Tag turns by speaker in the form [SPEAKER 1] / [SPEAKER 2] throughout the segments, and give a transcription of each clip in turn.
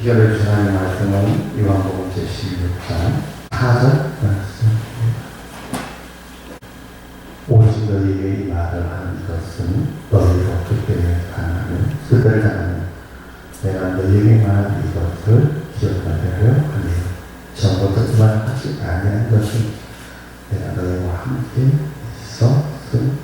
[SPEAKER 1] 이겨를 주하는 말씀은 요한복음 제16장 4절 말씀입니다. 오직 너희에게 이 말을 하는 것은 너희가 그때에 가나는 그들 가나는 내가 너희에게 말한 이것을 기억하려 하니 전부 듣지만 하지 아니한 것은 내가 너희와 함께 있었음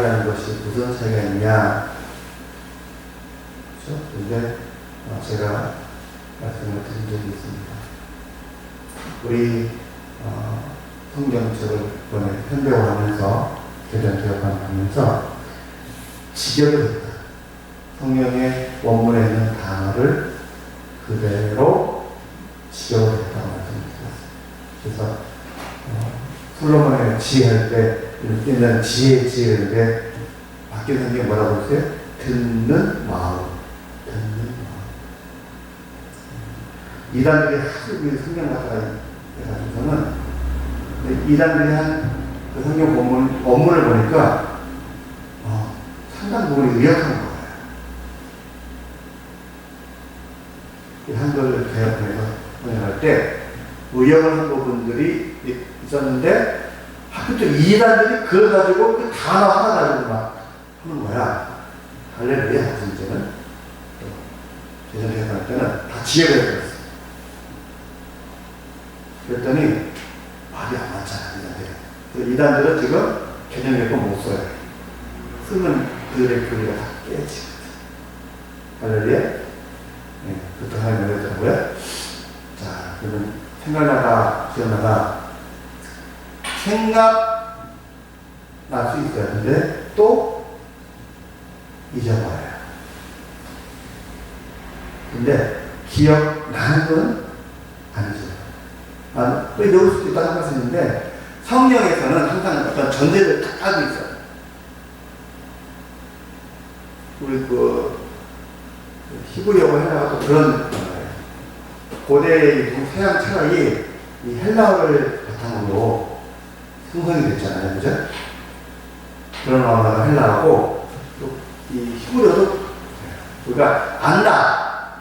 [SPEAKER 1] 것과 기억나게 하는 것이 무슨 차이가 있냐? 그렇죠? 근데 어, 제가 말씀을 드린 적이 있습니다. 우리 어, 성경책을 이번에 현대화하면서 개정 개혁하면서 직역을 했다. 성경의 원문에 있는 단어를 그대로 직역을 했다고 말씀드렸어요. 그래서 어, 솔로몬의 지혜할 때 있는 지혜 지혜인데 바뀐 성경이 뭐라고 했어요? 듣는 마음, 듣는 마음. 음, 이단들이 하도 그 성경 갖다가 해가지고서는 이단들이 한 그 성경 본문, 원문을 보니까 어, 상당 부분이 의역한 거예요. 이 한글 개혁해서 번역할 때 의역을 한 부분들이 있었는데 또 이단들이 그걸 가지고 그 단어 하나 가지고 막 하는 거야. 할렐루야 진짜는 제전 개혁할 때는 다 지혜가 들었어. 그랬더니 말이 안 맞잖아. 그 이단들은 지금 개념 개혁을 못 써요. 쓰면 그들의 교리가 다 깨지거든. 할렐루야? 네, 그것도 하나님 노래더라고요. 자, 그러면 생각나다, 기억나다. 생각 날 수 있어요. 근데 또 잊어버려요. 근데 기억나는 건 아니죠. 아, 또 이럴 수도 있다고 생각했는데 성경에서는 항상 어떤 전제를 딱 하고 있어요. 우리 그 히브리어고 헬라어도 그런. 고대의 이 서양 철학이 이 헬라어를 바탕으로 생성이 됐잖아요. 그죠? 헬라어고 또이 히브리어도 우리가 안다.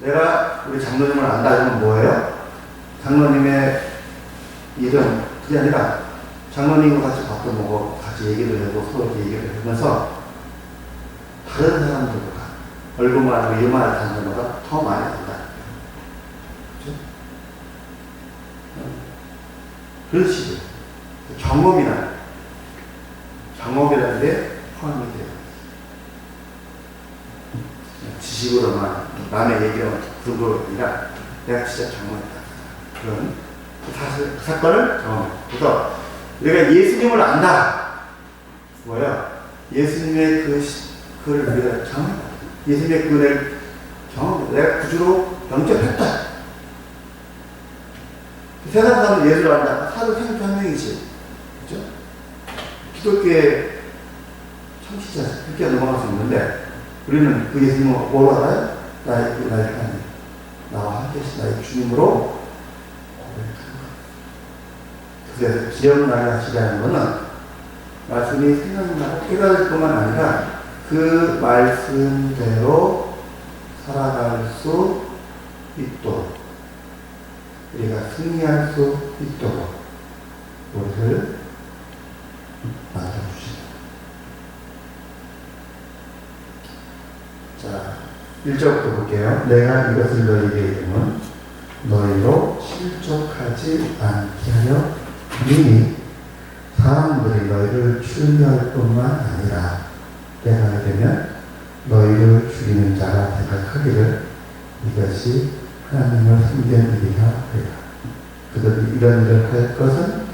[SPEAKER 1] 내가 우리 장로님을 안다. 이건 뭐예요? 장로님의 이름, 그게 아니라 장로님과 같이 밥도 먹고 같이 얘기를 하고 서로 얘기를 하면서 다른 사람들보다 얼굴만 알고 이름만 아는 사람보다 더 많이 안다. 그렇죠? 그런 식으로 경험이나 경험이라는 게 포함이 돼요. 지식으로만 남의 듣는 거 아니라 내가 진짜 경험했다. 그런 그 사실 그 사건을 경험해. 그래서 우리가 예수님을 안다. 뭐예요? 예수님의 그 시- 그를 우리가 경험. 예수님의 그 은혜를 경험. 내가 구주로 영접했다. 세상 사람은 예수를 안다. 사도 생각 한 명이지. 그죠? 기독교의 청취자, 그렇게 넘어갈 수 있는데, 우리는 그 예수님을 알아요? 나의 그 나의 하나님. 나와 함께 나의 주님으로 고백하는 것. 그래서 기억나게 하시라는 것은 말씀이 생각나고 깨달을 뿐만 아니라 그 말씀대로 살아갈 수 있도록 우리가 승리할 수 있도록 우리를 만들어주십니다. 자, 1절부터 볼게요. 내가 이것을 너희에게 이름은 너희로 실족하지 않게 하려 이미 사람들이 너희를 추리할 뿐만 아니라 때가 되면 너희를 죽이는 자가 생각하기를 이것이 하나님을 섬기는 일이라. 그들이 이런 일을 할 것은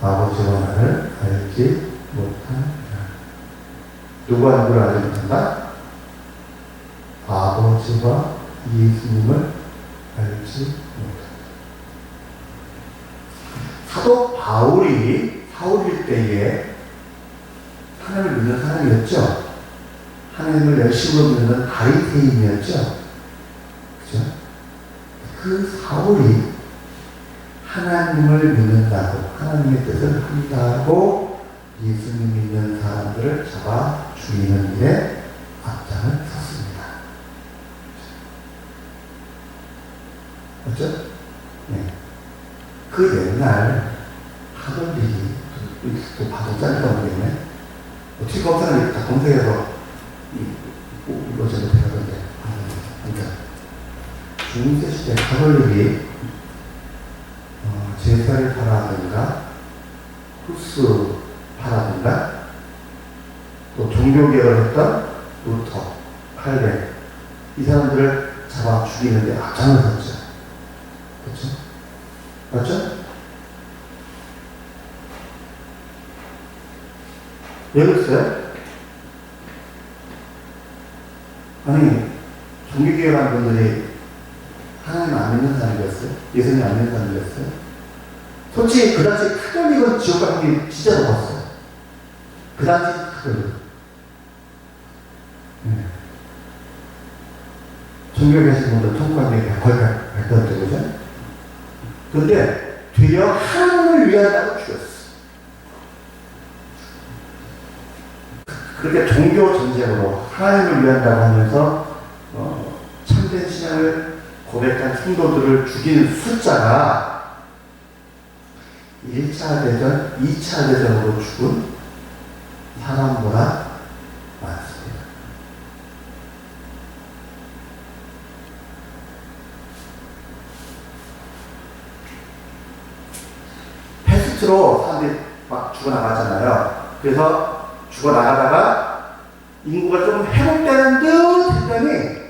[SPEAKER 1] 아버지와 나를 알지 못하니라. 누가 누구를 알지 못한다? 아버지와 예수님을 알지 못한다. 사도 바울이 사울일 때에 하나님을 믿는 사람이었죠. 하나님을 열심으로 믿는 바리새인이었죠. 그죠? 그 사울이 하나님을 믿는다고 하나님의 뜻을 한다고 예수님 믿는 사람들을 잡아 죽이는 일에 앞장을 섰습니다. 맞죠? 네. 그 옛날 하던들이 또 봐도 짧다고 그러네. 어떻게 검사를 다 검색해서 이거 저거 배우던데. 그러니까 중세 시대 가톨릭이 어, 제사를 파라든가 후스 파라든가 또 종교개혁을 했던 루터, 칼벤 이 사람들을 잡아 죽이는데 앞장을 섰죠. 그렇죠? 맞죠? 왜 그랬어요? 아니, 종교개혁한 분들이 하나님 안 믿는 사람이었어요? 예수님 안 믿는 사람이었어요? 솔직히 그 당시 카톨릭은 지옥 가는 게 진짜 높았어요. 그 당시 카톨릭. 네. 종교 계신 분들 천국 가는 게 거의 발전돼 그죠? 근데 되려 하나님을 위하다고 죽였어. 그렇게 종교 전쟁으로 하나님을 위한다고 하면서 어, 참된 신앙을 고백한 성도들을 죽인 숫자가 1차 대전, 2차 대전으로 죽은 사람보다 많습니다. 패스트로 사람들이 막 죽어나갔잖아요. 그래서 죽어나가다가 인구가 좀 회복되는 듯 했더니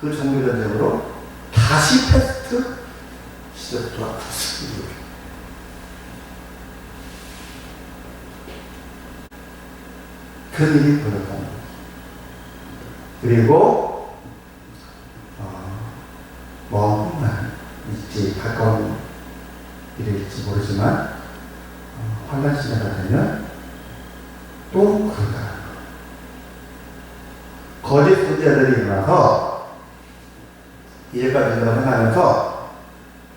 [SPEAKER 1] 그 종교전쟁으로 다시 패스트 시대로 돌아갔습니다. 그런 일이 벌어졌다는 거죠. 그리고 어, 먼 일지 가까운 일일지 모르지만 어, 환란 시대가 되면 또 그런다. 거짓 선지자들이 일어나서 이제까지 생각하면서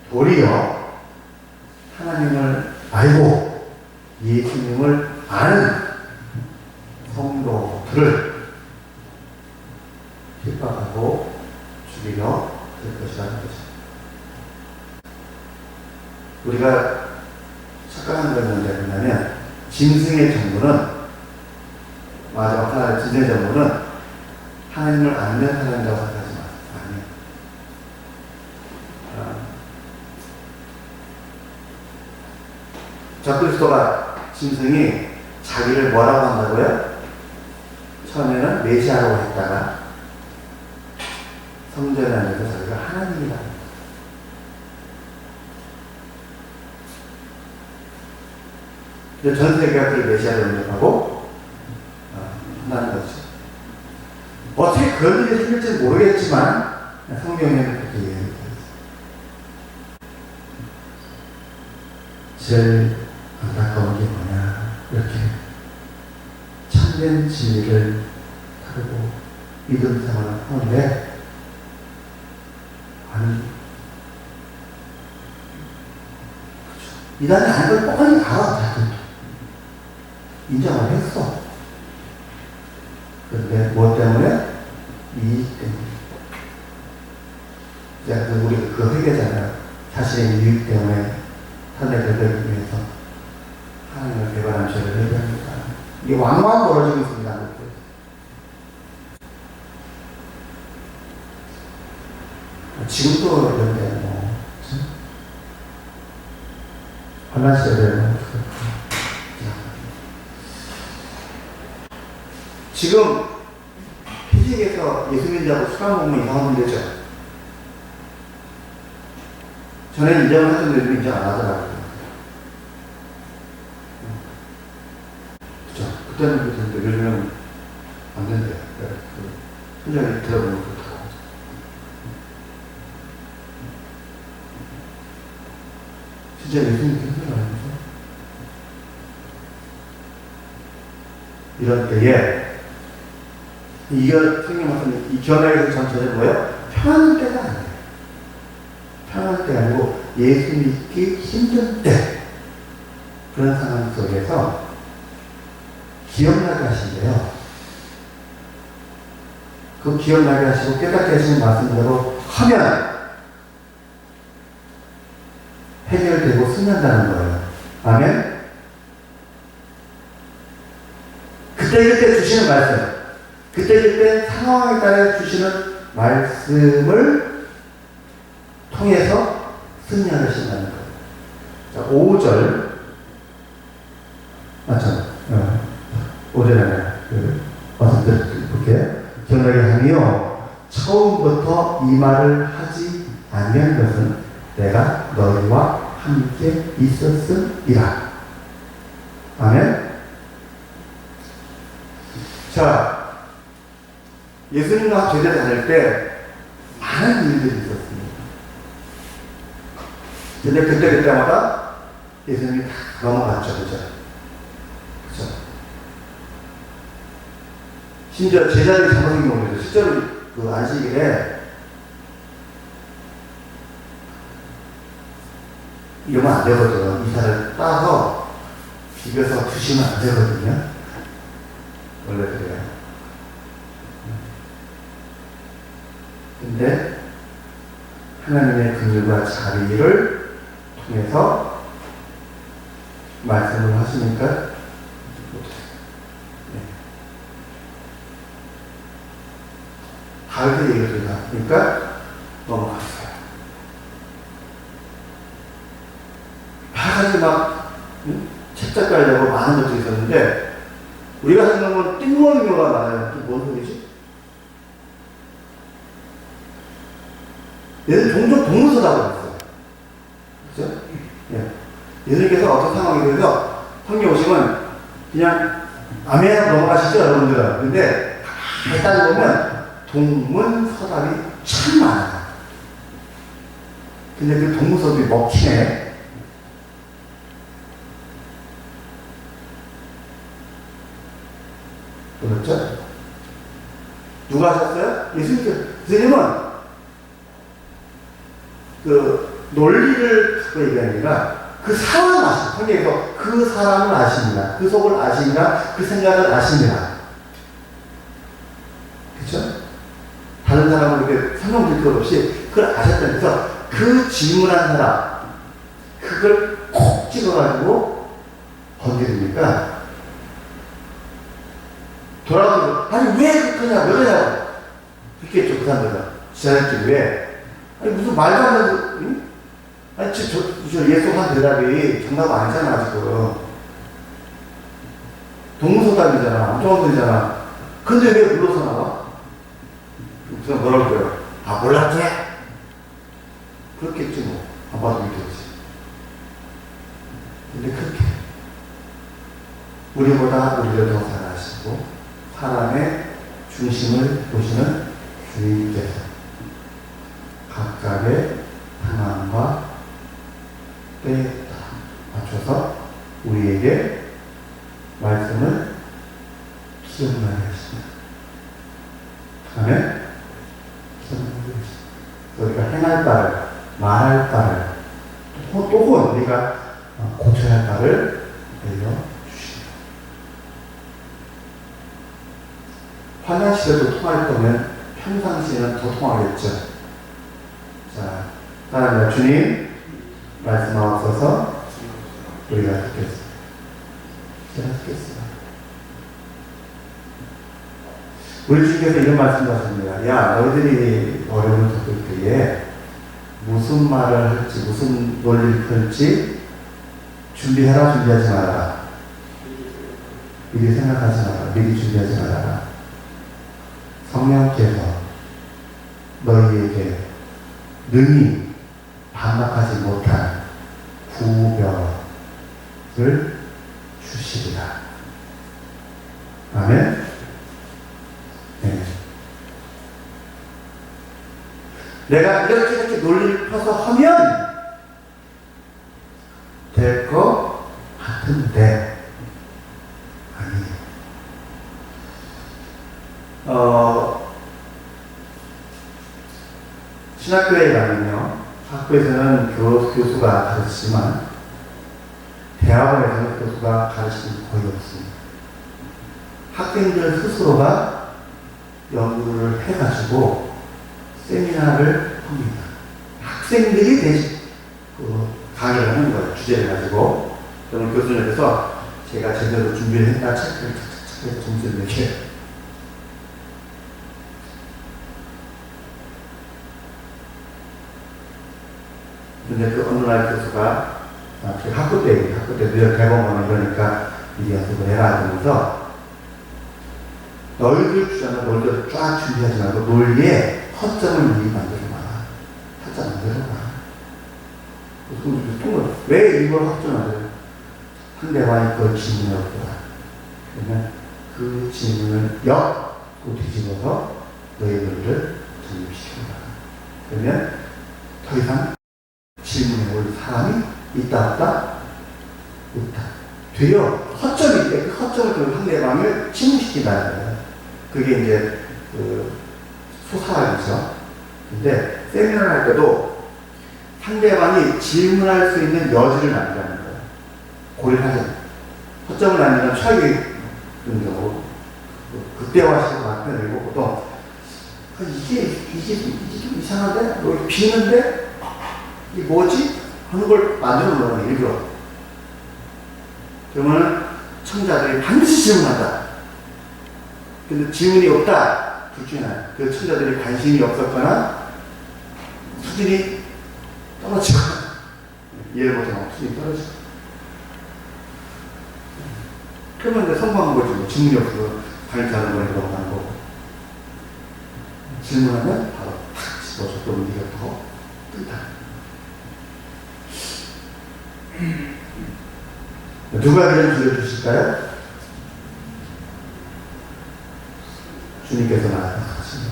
[SPEAKER 1] 도리어 하나님을 알고 예수님을 아는 성도들을 핍박하고 죽이려 될 것이라는 것입니다. 우리가 착각하는 건 뭔지 뭐냐면 짐승의 정부는 마지막 하나의 진의 정부는 하나님을 안 믿는 사람이라고 생각하지 마. 아니에요. 아. 적그리스도가 짐승이 자기를 뭐라고 한다고요? 처음에는 메시아라고 했다가 성전에 앉아서 자기가 하나님이라고 합니다. 근데 전 세계가 그를 메시아로 인정하고 어, 한다는 거죠. 어떻게 그런 일이 생길지 모르겠지만 성경에는 그렇게 얘기합니다. 제일 안타까운 게 뭐냐 이렇게 진리를 다루고 믿음 생활을 하는데 아니. 이단이 아닌 걸 뻔히 알아 인정을 했어 그런데 무엇 때문에? 이익 때문에 이제 그 우리 그 회계잖아요 자신의 이익 때문에 하늘을 되기 위해서 하나님을 개발한 죄를 회개합니다. 이게 왕왕 벌어지고 있습니다. 지금도 이런데 뭐 시대에 뭐 지금 피직에서 예수 믿자고 수강 먹으면 이상한 문제죠. 전에 인정을 하던 애들이 인정 안 하더라고요. 그때는 그랬는데 요즘은 안 된대요. 그, 현장에 들어보면 그렇다고. 진짜 예수님 힘들어 아니죠? 이런 때에 이거 생긴 것은 이 견학에서 전체는 뭐예요? 편한 때가 아니에요. 편할 때 아니고 예수 믿기 힘든 때 그런 상황 속에서 기억나게 하신대요. 그 기억나게 하시고 깨닫게 하시는 말씀대로 하면 해결되고 승한다는 거예요. 아멘? 그때 그때 주시는 말씀, 그때 그때 상황에 따라 주시는 말씀을 통해서 승리하신다는 거예요. 자, 5절. 맞죠? 어. 5절에 그, 말씀 드릴게. 견하게 하며 처음부터 이 말을 하지 아니한 것은 내가 너희와 함께 있었음이라. 아멘. 자, 예수님과 제자 다닐 때 많은 일들이 있었습니다. 근데 그때 그때마다 예수님이 다 넘어갔죠? 그죠? 심지어 제자들이 잘못된 경우에도 실제로 그 안식일에 이러면 안 되거든. 이사를 따서 비벼서 드시면 안 되거든요. 원래 그래요. 근데 하나님의 긍휼과 자비를 통해서 말씀을 하시니까 못했어요. 네. 다르게 얘기를 하니까 넘어갔어요. 사실 막 응? 책 작 가려고 많은 것들이 있었는데 우리가 생각하면 뜬금없는 경우가 많아요. 뭔 소리지? 얘는 종종 동문서다고 그랬어요. 그죠? 예. 예수님께서 어떤 상황이 되서 성경 오시면 그냥 아멘 넘어가시죠, 여러분들. 근데 가만히 따져보면 동문 서답이 참 많아요. 근데 그 동문서답이 먹히네. 그렇죠? 누가 하셨어요? 예수님께서. 예수님은 그 논리를 갖고 얘기하는 게 아니라 그 사람을 아십니다. 그 사람을 아십니다. 그 속을 아십니다. 그 생각을 아십니다. 그렇죠? 다른 사람을 이렇게 설명 드릴 것 없이 그걸 아셨다는 데서 그 질문한 사람 그걸 콕 찍어가지고 건드리니까 돌아가서 아니 왜 그러냐 왜 그러냐고 그렇겠죠 그 사람들은 지자했지 왜 아니 무슨 말도 안 되는 응? 아니 저, 저, 저 예수 한 대답이 정답 아니잖아 지금 동문서답이잖아 엄청나잖아 근데 왜 불러서 나와? 그래서 뭐라고 그래요? 아 몰랐지? 그렇겠지 뭐 아빠도 믿겠지 근데 그렇게 우리보다 우리를 더잘 아시고 사람의 중심을 보시는 주님께서 각각의 상황과 때에 맞춰서 우리에게 말씀을 기억나게 하십니다. 아멘? 우리가 행할 바를, 말할 바를, 또, 또 혹은 우리가 어, 고쳐야 할 바를 알려주십니다. 환난 시대도 통할 거면 평상시에는 더 통하겠죠. 자, 따라합니다. 주님, 말씀하옵소서 우리가 듣겠습니다. 제가 듣겠습니다. 우리 주께서 이런 말씀을 하십니다. 야, 너희들이 어려움을 겪을 때에 무슨 말을 할지, 무슨 논리를 펼지 준비해라, 준비하지 말아라. 미리 생각하지 마라. 미리 준비하지 말아라. 성령께서 너희에게 능히 반박하지 못한 구별을 주시리라. 아멘. 내가 이렇게 이렇게 논리를 펴서 하면 될 것 같은데 아니. 어 신학교에 가면요 학교에서는 교, 교수가 가르치지만 대학원에서는 교수가 가르치는 게 거의 없습니다. 학생들 스스로가 연구를 해가지고 세미나를 합니다. 학생들이 대신 그 강의를 하는 거예요. 주제를 가지고. 그러면 교수님께서 제가 제대로 준비를 했나 체크를 착착착 점수를 내게 근데 그날 교수가 아, 그 학교 때, 학교 때 늘 대법원 이러니까 이 연습을 해라 하면서 너희들 주장을 논리를 쫙 준비하지 말고 논리에 허점을 미리 만들어 놔. 타짜 만들어 놔. 그래서 왜 이걸 확정하래요? 상대방이 그걸 질문해 없더라. 그러면 그 질문을 역고 뒤집어서 너희 논리를 정립시켜라. 그러면 더 이상 질문에 올 사람이 있다 없다? 없다. 되려 허점이. 그 허점을 그 상대방을 침묵시킨다는. 그게 이제 그 소사학이죠. 근데 세미나를 할 때도 상대방이 질문할 수 있는 여지를 남기라는 거예요. 고려를 하자. 허점을 남기면 최악의 경우 그 극대화시키고 거 보통 아, 이게 이게 이게 좀 이상한데 여기 비는데 이게 뭐지? 하는 걸 만들어 놓는 일부러. 그러면 청자들이 반드시 질문한다. 근데 질문이 없다. 둘 중에 하나. 그 청자들이 관심이 없었거나 수준이 떨어지거나. 이해를 못하면 수준이 떨어지고. 그러면 이제 성공한 거지. 뭐 질문이 없어. 발전하는 거니까 하는 거고. 질문하면 바로 탁 집어줘. 그러면 네가 더 뜨다. 누가 이런 기회를 주실까요? 주님께서 말씀하시는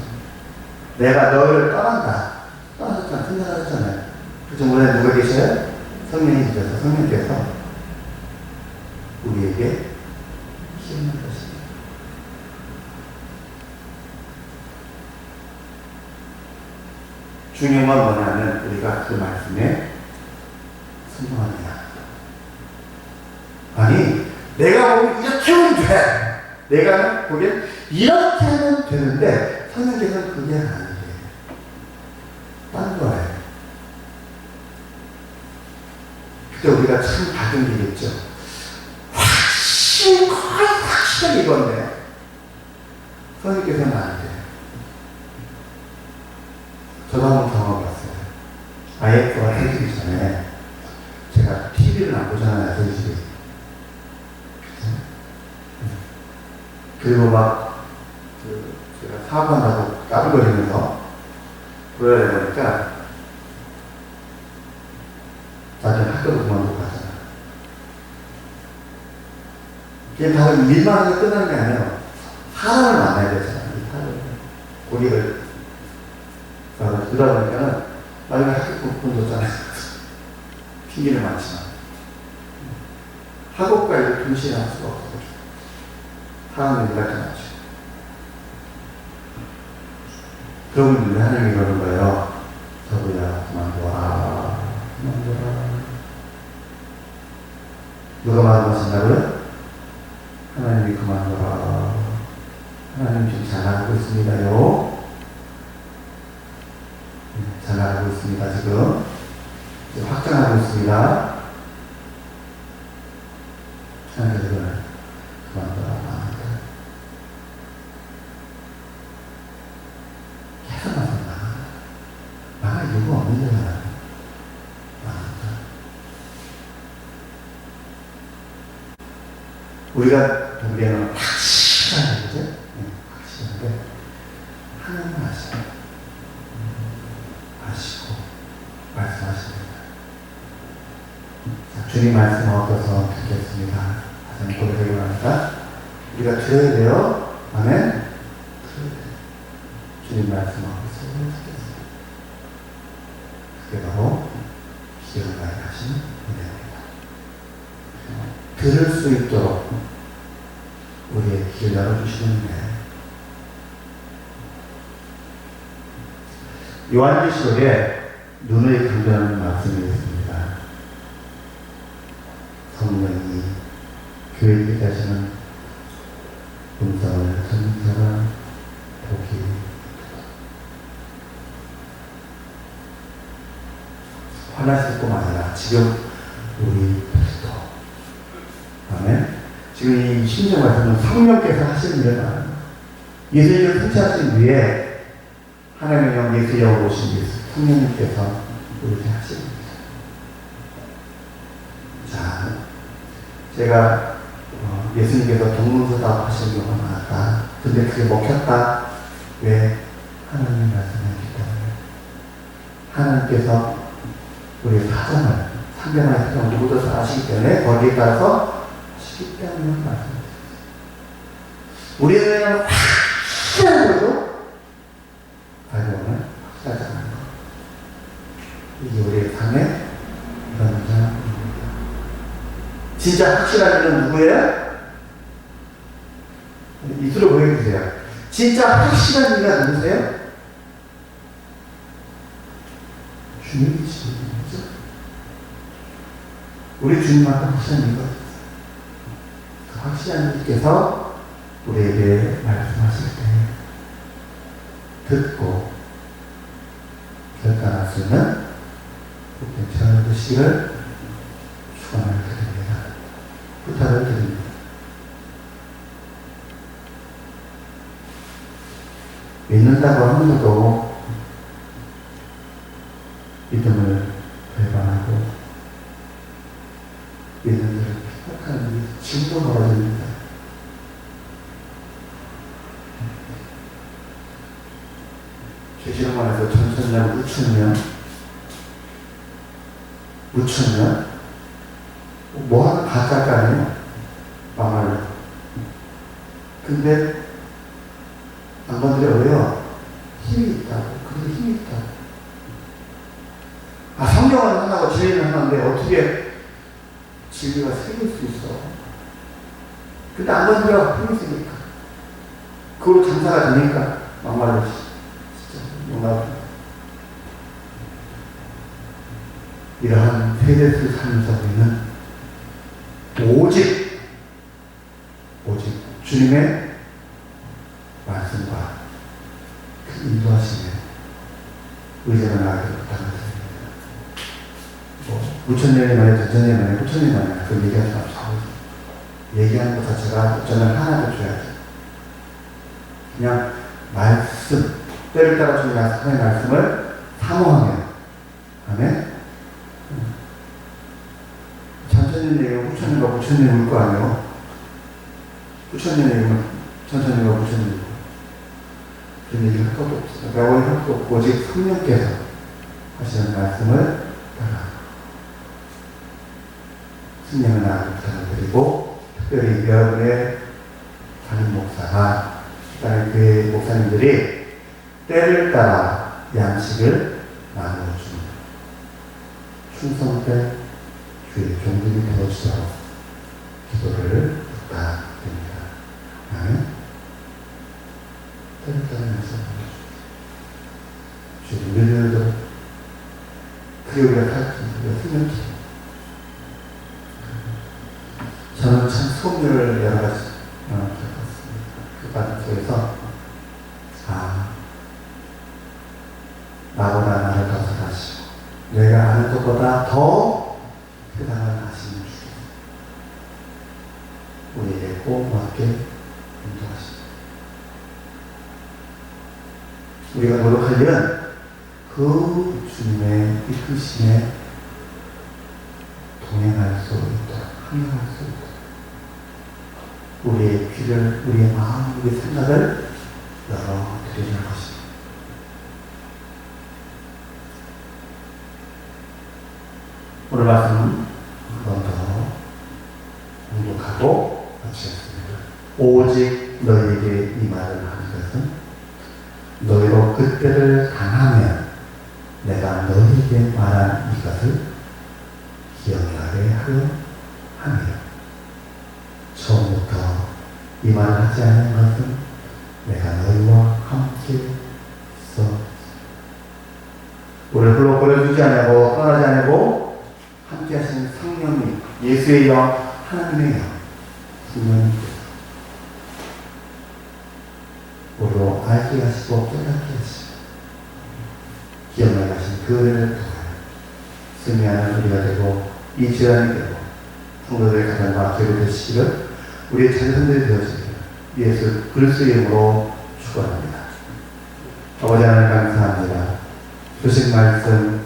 [SPEAKER 1] 내가 너희를 떠난다. 떠났잖아. 끝나갔잖아요. 그 전에 누가 계셔요? 성령이 계셔서 성령께서 우리에게 시험을 것입니다. 중요한 건 뭐냐면 우리가 그 말씀에 순종합니다. 아니, 내가 보면 이렇게 하면 돼. 내가 보기엔 이렇게 하면 되는데 성령께서는 그게 아니에요. 딴 거예요. 그때 우리가 참 받은 게 있죠. 확실히 거의 확실하게 이건데 성령께서는 안 돼요. 저도 한번 경험해봤어요. 아이프가 해주기 전에 제가 TV를 안 보잖아요. 그리고 막, 그, 제가 사업한다고 까불거리면서 보여야 되니까 나중에 학교도 그만두고 가잖아. 그게 다 일만 하고 끝나는 게 아니에요. 사람을 만나야 되잖아. 이 사람을. 고리를. 그러다 보니까는 나중에 학교 그만뒀잖아요. 핑계를 많지만. 학업과 일을 동시에 할 수가 없어. 사람을 이렇게 하죠. 그러면 왜 하나님이 그러는 거예요? 저보야 그만둬라. 그만둬라. 누가 말씀하신다고요? 하나님이 그만둬라. 하나님 지금 잘하고 있습니다요. 네, 잘하고 있습니다, 지금. 확장하고 있습니다. 우리가 보기에는 확실하게, 그죠? 네, 확실한데, 하나님은 아시고, 아시고, 말씀하십니다. 자, 주님 말씀 얻어서 듣겠습니다. 한번 고백하기 바랍니다. 우리가 들어야 돼요. 아멘? 들어야 돼요. 주님 말씀하고 소리를 듣겠습니다. 그게 바로 기억나게 하시는 은혜입니다. 들을 수 있도록 우리의 귀를 열어주시는 은혜. 요한계시록에 눈을 강조하는 말씀이 있습니다. 성령이 교회에 계시는 음성을 듣는 사람 복이 뿐 아니라. 지금 우리 그리스도. 아멘. 지금 이 신정 말씀은 성령께서 하시는 일은 예수님을 통치하신 뒤에 하나님의 영 예수 영 오신 예수 성령님께서 우리에게 거죠 자 제가 어, 예수님께서 동문서답 하신 경우가 많았다 근데 그게 먹혔다 왜 하나님 말씀했기 때문에 하나님께서 우리의 사정을 상대방의 사정을 누구도 잘 아시기 때문에 거기에 따라서 하시기 때문에 말씀드렸습니다. 우리는 확실한 거죠? 알고는 확실하지 않은 거. 이게 우리의 삶의 연장입니다. 진짜 확실한 일은 누구예요? 이틀로 보여주세요. 진짜 확실한 이가 누구세요? 주님이시죠. 우리 주님한테 확실한 이가 그 확실한 이께서 우리에게 말씀하실 때 듣고 결단할 수 있는 괜찮은 드시기를 축원을 드립니다. 뜻하는 뜻입니다. 믿는다고 하면서도 믿음을 배반하고 믿음을 핍박하는 일이 진로 벌어집니다. 제시로 말해서 전선이라고 우추면 우추면 뭐 하나 아니에요. 막말로. 근데, 양반들이 왜요? 힘이 있다고. 그게 힘이 있다고. 아, 성경은 하나고 진리는 하나인데 어떻게 진리가 생길 수 있어? 근데 양반들이 힘이 있으니까. 그걸로 장사가 되니까. 막말로. 진짜, 뭔가. 이러한 세대수 삶에서 우리는 오직, 오직 주님의 말씀과 그 인도하심에 의지가 나가게 부탁드립니다. 뭐, 5천년이 만에, 전천년이 만에, 9천년이 만에 그 얘기하지 맙시고 얘기하는 것 자체가 어쩌면 하나도 줘야지. 그냥 말씀, 때를 따라 주는 하나님의 말씀을 사모하면, 아멘? 얘기하면 후천년과 구천년이 올거 아니에요? 후천년 얘기하면 천천년과 올 그런 얘기를 할 것도 없어요. 명언이 할 것도 없고, 오직 성령께서 하시는 말씀을 따라 승리을 나가는 부탁을 드리고, 특별히 여러분의 담임 목사가, 그다음에 교회 목사님들이 때를 따라 양식을 나누어주는 충성된 교회 종들이 되어주도록 기도를 부탁드립니다. 아멘. 나누어주는 주님 우리들도 그게 살았습니다. 승년기 저는 참 수업료를 여러 가지 어, 겪었습니다. 그 속에서 아 나보다 나를 더 잘하시고 내가 아는 것보다 더 대단한 하시는 주께서 우리에게 꼭 맞게 인도하십니다. 우리가 노력하려면 그 주님의 이끄심에 동행할 수 있도록 항상할 수 있도록 우리의 귀를, 우리의 마음, 우리의 생각을 열어드리는 것입니다. 오늘 말씀은 한 번 더 공독하고 마치겠습니다. 오직 너희에게 이 말을 하는 것은 너희로 그때를 당하면 내가 너희에게 말한 이것을 기억나게 하려 함이라. 처음부터 이 말을 하지 않은 것은 내가 너희와 함께 있어. 우리를 홀로 보내주지 않고 떠나지 않고 함께 하시는 성령님, 예수의 영, 하나님의 영, 성령님께서 우리로 알게 하시고 깨닫게 하시고 기억나게 하신 그 은혜를 통하여 승리하는 우리가 되고 이주하는 되고 성도들의 가정과 교회 되시기를 우리의 자녀들이 되어지기를 예수 그리스도의 이름으로 축원합니다. 아버지 하나님 감사합니다. 주신 말씀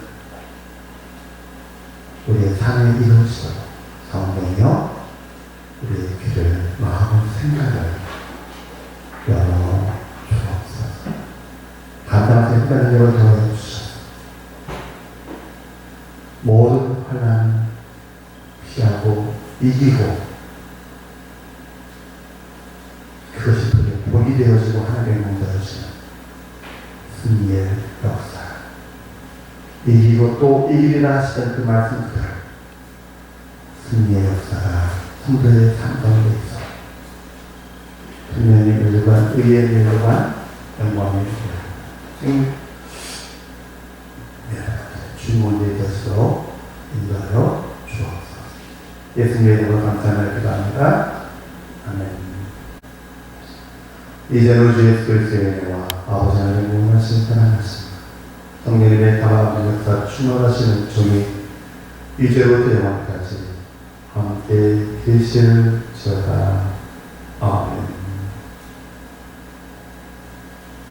[SPEAKER 1] 우리의 삶에 이루어지도록 성령이여 우리의 귀를 마음을 생각을 열어 주옵소서. 감당 더해 주셔서. 모든 환난 피하고 이기고 그것이 본이 되어지고 하나님의 몸되어지는 승리의 역사. 이기고 또 이기리라 하시던 그 말씀 그대로 승리의 역사가 성도의 삶 가운데 있어. 분명히 일관 의의 일관 영광의 지금 되도록 인도하여 주옵소서. 예수님의 이름으로 감사하며 기도합니다. 아멘. 이제로 주 예수 그리스도의 은혜와 아버지 하나님의 무한하신 편안하심 성령님의 다방한 역사 충만하시는 종이 이제부터 영원까지 함께 계실지어다. 아멘